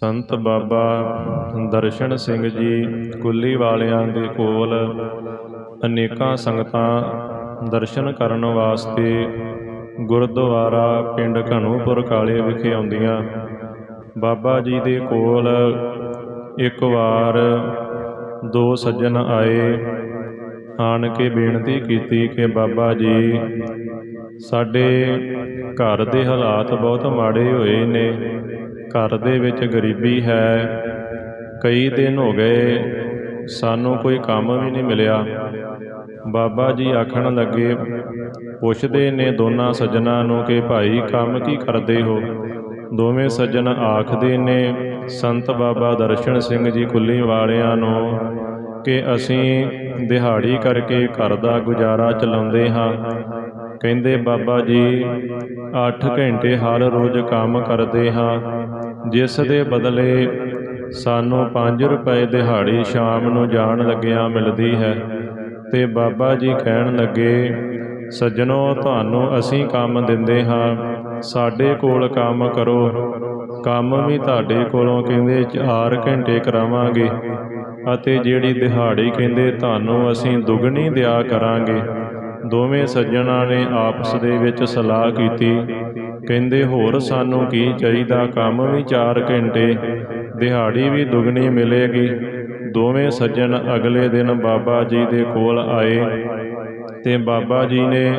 ਸੰਤ ਬਾਬਾ ਦਰਸ਼ਨ ਸਿੰਘ ਜੀ ਕੁੱਲੀ ਵਾਲਿਆਂ ਦੇ ਕੋਲ ਅਨੇਕਾਂ ਸੰਗਤਾਂ ਦਰਸ਼ਨ ਕਰਨ ਵਾਸਤੇ ਗੁਰਦੁਆਰਾ ਪਿੰਡ ਘਣੂਪੁਰ ਕਾਲੇ ਵਿਖੇ ਆਉਂਦੀਆਂ। ਬਾਬਾ ਜੀ ਦੇ ਕੋਲ ਇੱਕ ਵਾਰ ਦੋ ਸੱਜਣ ਆਏ। ਆਣ ਕੇ ਬੇਨਤੀ ਕੀਤੀ ਕਿ ਬਾਬਾ ਜੀ, ਸਾਡੇ ਘਰ ਦੇ ਹਾਲਾਤ ਬਹੁਤ ਮਾੜੇ ਹੋਏ ਨੇ। ਘਰ ਦੇ ਵਿੱਚ ਗਰੀਬੀ ਹੈ। ਕਈ ਦਿਨ ਹੋ ਗਏ, ਸਾਨੂੰ ਕੋਈ ਕੰਮ ਵੀ ਨਹੀਂ ਮਿਲਿਆ। ਬਾਬਾ ਜੀ ਆਖਣ ਲੱਗੇ, ਪੁੱਛਦੇ ਨੇ ਦੋਨਾਂ ਸੱਜਣਾ ਨੂੰ ਕਿ ਭਾਈ ਕੰਮ ਕੀ ਕਰਦੇ ਹੋ? ਦੋਵੇਂ ਸੱਜਣ ਆਖਦੇ ਨੇ, ਸੰਤ ਬਾਬਾ ਦਰਸ਼ਨ ਸਿੰਘ ਜੀ ਕੁੱਲੀ ਵਾਲਿਆਂ ਨੂੰ ਕਿ ਅਸੀਂ ਦਿਹਾੜੀ ਕਰਕੇ ਘਰ ਦਾ ਗੁਜ਼ਾਰਾ ਚਲਾਉਂਦੇ ਹਾਂ। ਕਹਿੰਦੇ, ਬਾਬਾ ਜੀ 8 ਘੰਟੇ ਹਰ ਰੋਜ਼ ਕੰਮ ਕਰਦੇ ਹਾਂ। ਜਿਸ ਦੇ ਬਦਲੇ ਸਾਨੂੰ 5 ਰੁਪਏ ਦਿਹਾੜੀ ਸ਼ਾਮ ਨੂੰ ਜਾਣ ਲੱਗਿਆਂ ਮਿਲਦੀ ਹੈ। ਤੇ ਬਾਬਾ ਜੀ ਕਹਿਣ ਲੱਗੇ, ਸੱਜਣੋ, ਤੁਹਾਨੂੰ ਅਸੀਂ ਕੰਮ ਦਿੰਦੇ ਹਾਂ। ਸਾਡੇ ਕੋਲ ਕੰਮ ਕਰੋ। ਕੰਮ ਵੀ ਤੁਹਾਡੇ ਕੋਲੋਂ, ਕਹਿੰਦੇ 4 ਘੰਟੇ ਕਰਾਵਾਂਗੇ। ਅਤੇ ਜਿਹੜੀ ਦਿਹਾੜੀ ਕਹਿੰਦੇ ਤੁਹਾਨੂੰ ਅਸੀਂ ਦੁੱਗਣੀ ਦਿਆ ਕਰਾਂਗੇ। ਦੋਵੇਂ ਸੱਜਣਾਂ ਨੇ ਆਪਸ ਦੇ ਵਿੱਚ ਸਲਾਹ ਕੀਤੀ। ਕਹਿੰਦੇ, ਹੋਰ ਸਾਨੂੰ ਕੀ ਚਾਹੀਦਾ? ਕੰਮ ਵੀ 4 ਘੰਟੇ, ਦਿਹਾੜੀ ਵੀ ਦੁੱਗਣੀ ਮਿਲੇਗੀ। ਦੋਵੇਂ ਸੱਜਣ ਅਗਲੇ ਦਿਨ ਬਾਬਾ ਜੀ ਦੇ ਕੋਲ ਆਏ ਤੇ ਬਾਬਾ ਜੀ ਨੇ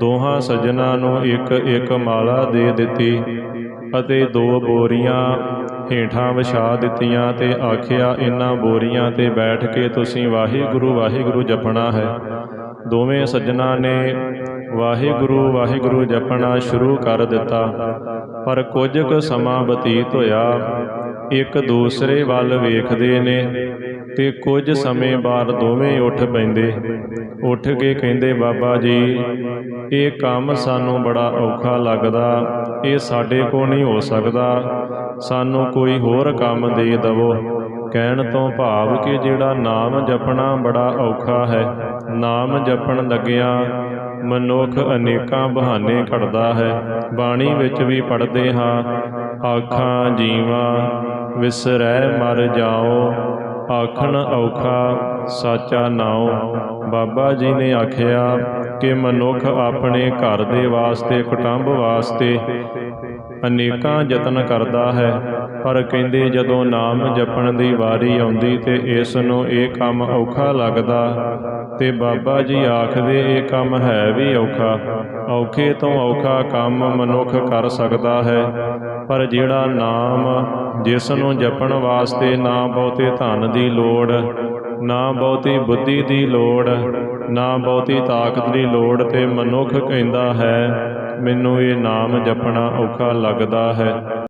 ਦੋਹਾਂ ਸੱਜਣਾਂ ਨੂੰ ਇੱਕ ਇੱਕ ਮਾਲਾ ਦੇ ਦਿੱਤੀ ਅਤੇ ਦੋ ਬੋਰੀਆਂ ਹੇਠਾਂ ਵਿਛਾ ਦਿੱਤੀਆਂ ਤੇ ਆਖਿਆ ਇਹਨਾਂ ਬੋਰੀਆਂ ਤੇ ਬੈਠ ਕੇ ਤੁਸੀਂ ਵਾਹਿਗੁਰੂ ਵਾਹਿਗੁਰੂ ਜਪਣਾ ਹੈ। ਦੋਵੇਂ ਸੱਜਣਾ ਨੇ ਵਾਹਿਗੁਰੂ ਵਾਹਿਗੁਰੂ ਜਪਣਾ ਸ਼ੁਰੂ ਕਰ ਦਿੱਤਾ। ਪਰ ਕੁਝ ਕੁ ਸਮਾਂ ਬਤੀਤ ਹੋਇਆ ਇੱਕ ਦੂਸਰੇ ਵੱਲ ਵੇਖਦੇ ਨੇ ਤੇ ਕੁਝ ਸਮੇਂ ਬਾਅਦ ਦੋਵੇਂ ਉੱਠ ਪੈਂਦੇ। ਉੱਠ ਕੇ ਕਹਿੰਦੇ, ਬਾਬਾ ਜੀ, ਇਹ ਕੰਮ ਸਾਨੂੰ ਬੜਾ ਔਖਾ ਲੱਗਦਾ। ਇਹ ਸਾਡੇ ਕੋ ਨਹੀਂ ਹੋ ਸਕਦਾ। ਸਾਨੂੰ ਕੋਈ ਹੋਰ ਕੰਮ ਦੇ ਦਵੋ। ਕਹਿਣ ਤੋਂ ਭਾਵ ਕਿ ਜਿਹੜਾ ਨਾਮ ਜਪਣਾ ਬੜਾ ਔਖਾ ਹੈ। ਨਾਮ ਜਪਣ ਲੱਗਿਆ ਮਨੁੱਖ ਅਨੇਕਾਂ ਬਹਾਨੇ ਘੜਦਾ ਹੈ। ਬਾਣੀ ਵਿੱਚ ਵੀ ਪੜ੍ਹਦੇ ਹਾਂ, ਆਖਾਂ, ਜੀਵਾਂ ਵਿਸਰੈ ਮਰ ਜਾਓ, ਆਖਣ ਔਖਾ ਸਾਚਾ ਨਾਉ। ਬਾਬਾ ਜੀ ਨੇ ਆਖਿਆ ਕਿ ਮਨੁੱਖ ਆਪਣੇ ਘਰ ਦੇ ਵਾਸਤੇ, ਕੁਟੁੰਬ ਵਾਸਤੇ ਅਨੇਕਾਂ ਯਤਨ ਕਰਦਾ ਹੈ, ਪਰ ਕਹਿੰਦੇ ਜਦੋਂ ਨਾਮ ਜਪਣ ਦੀ ਵਾਰੀ ਆਉਂਦੀ ਤੇ ਇਸ ਨੂੰ ਇਹ ਕੰਮ ਔਖਾ ਲੱਗਦਾ, ਤੇ ਬਾਬਾ ਜੀ ਆਖਦੇ ਇਹ ਕੰਮ ਹੈ ਵੀ ਔਖਾ। ਔਖੇ ਤੋਂ ਔਖਾ ਕੰਮ ਮਨੁੱਖ ਕਰ ਸਕਦਾ ਹੈ, ਪਰ ਜਿਹੜਾ ਨਾਮ ਜਿਸ ਨੂੰ ਜਪਣ ਵਾਸਤੇ ਨਾ ਬਹੁਤੇ ਧਨ ਦੀ ਲੋੜ ਨਾ ਬਹੁਤੀ ਬੁੱਧੀ ਦੀ ਲੋੜ, ਨਾ ਬਹੁਤੀ ਤਾਕਤ ਦੀ ਲੋੜ ਤੇ ਮਨੁੱਖ ਕਹਿੰਦਾ ਹੈ, ਮੈਨੂੰ ਇਹ ਨਾਮ ਜਪਣਾ ਔਖਾ ਲੱਗਦਾ ਹੈ।